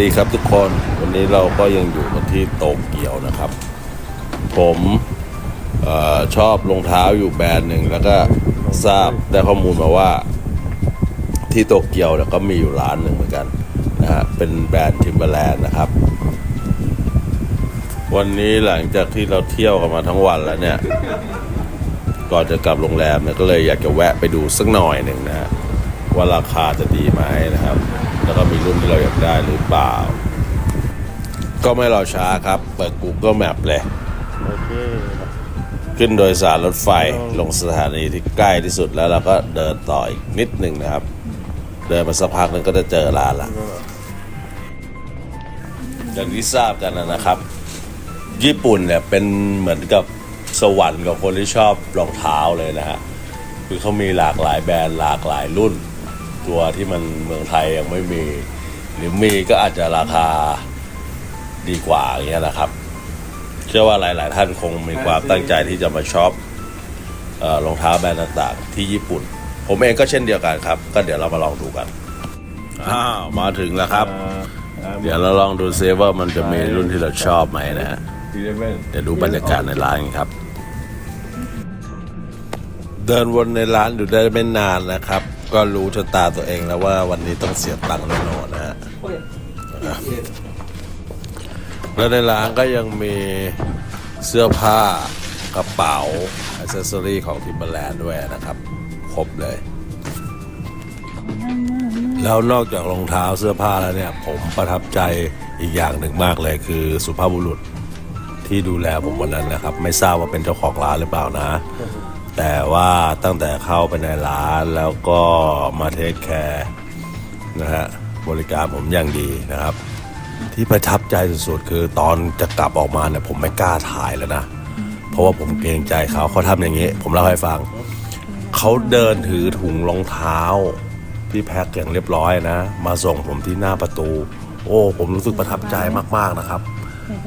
ดีครับทุกคนวันนี้เราก็ยังอยู่กันที่โตเกียวนะครับ ผมออชอบรองเท้าอยู่แบรนด์หนึ่งแล้วก็ทราบได้ข้อมูลมาว่า ที่โตเกียวเนี่ยก็มีอยู่ร้านหนึ่งเหมือนกันนะฮะเป็นแบรนด์ทิมเบอร์แลนด์นะครับ วันนี้หลังจากที่เราเที่ยวกันมาทั้งวันแล้วเนี่ยก่อนจะกลับโรงแรมเนี่ยก็เลยอยากจะแวะไปดูสักหน่อยหนึ่งนะฮะ ว่าราคาจะดีไหมนะครับ แล้วก็มีรุ่นที่เราอยากได้หรือเปล่า ก็ไม่รอช้าครับ เปิด Google Map เลย โอเคขึ้นโดยสารรถไฟลงสถานีที่ใกล้ที่สุดแล้วเราก็เดินต่ออีกนิดหนึ่งนะครับ เดินมาสักพักนึงก็จะเจอร้านละอย่างที่ทราบกันนะนะครับ ญี่ปุ่นเนี่ยเป็นเหมือนกับสวรรค์กับคนที่ชอบรองเท้าเลยนะฮะคือเขามีหลากหลายแบรนด์หลากหลายรุ่น ตัวที่มันเมืองไทยยังไม่มี หรือมีก็อาจจะราคาดีกว่าอย่างเงี้ยนะครับ เชื่อว่าหลาย ๆ ท่านคงมีความตั้งใจที่จะมาช็อปเอ่อรองเท้าแบรนด์ต่าง ๆ ที่ญี่ปุ่น ผมเองก็เช่นเดียวกันครับ ก็เดี๋ยวเรามาลองดูกันอ้าวมาถึงแล้วครับ เดี๋ยวเราลองดูซิว่ามันจะมีรุ่นที่เราชอบไหมนะฮะดีเลเว่นเดี๋ยวดูบรรยากาศในร้านกันครับ เดินวนในร้านอยู่ได้ไม่นานนะครับ ก็รู้ชะตาตัวเองแล้วว่าวันนี้ต้องเสียตังค์แน่นอนนะฮะแล้วในร้านก็ยังมีเสื้อผ้ากระเป๋าอ c เซสซอรีของทิมเบอร์แลนด์ด้วยนะครับ ครบเลย แล้วนอกจากรองเท้าเสื้อผ้าแล้วเนี่ย ผมประทับใจอีกอย่างหนึ่งมากเลยคือสุภาพบุรุษที่ดูแลผมวันนั้นนะครับ ไม่ทราบว่าเป็นเจ้าของร้านหรือเปล่านะ แต่ว่าตั้งแต่เข้าไปในร้านแล้วก็มาเทคแคร์นะฮะบริการผมอย่างดีนะครับ ที่ประทับใจสุดๆคือตอนจะกลับออกมาเนี่ยผมไม่กล้าถ่ายแล้วนะ เพราะว่าผมเกรงใจเขาเขาทำอย่างนี้ ผมเล่าให้ฟัง เขาเดินถือถุงรองเท้า ที่แพ็คอย่างเรียบร้อยนะ มาส่งผมที่หน้าประตู โอ้ ผมรู้สึกประทับใจมากๆนะครับ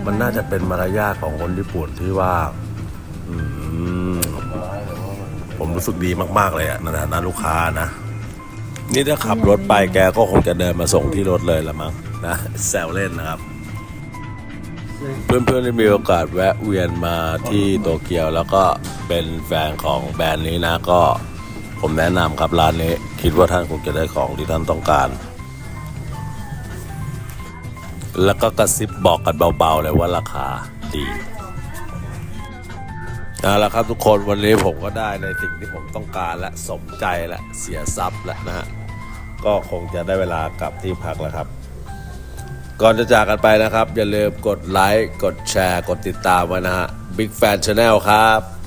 มันน่าจะเป็นมารยาทของคนญี่ปุ่นที่ว่า อืม ผมรู้สึกดีมากๆเลยอะในฐานะลูกค้านะ นี่ถ้าขับรถไปแกก็คงจะเดินมาส่งที่รถเลยละมั้งนะแซวเล่นนะครับ เพื่อนๆที่มีโอกาสแวะเวียนมาที่โตเกียวแล้วก็เป็นแฟนของแบรนด์นี้นะก็ผมแนะนำครับร้านนี้ คิดว่าท่านคงจะได้ของที่ท่านต้องการ แล้วก็กระซิบบอกกันเบาๆเลยว่าราคาดี เอาละครับทุกคนวันนี้ผมก็ได้ในสิ่งที่ผมต้องการและสมใจและเสียทรัพย์แล้วนะฮะก็คงจะได้เวลากลับที่พักแล้วครับ ก่อนจะจากกันไปนะครับ อย่าลืมกดไลค์กดแชร์ กดติดตามไว้นะฮะ Big Fan Channel ครับ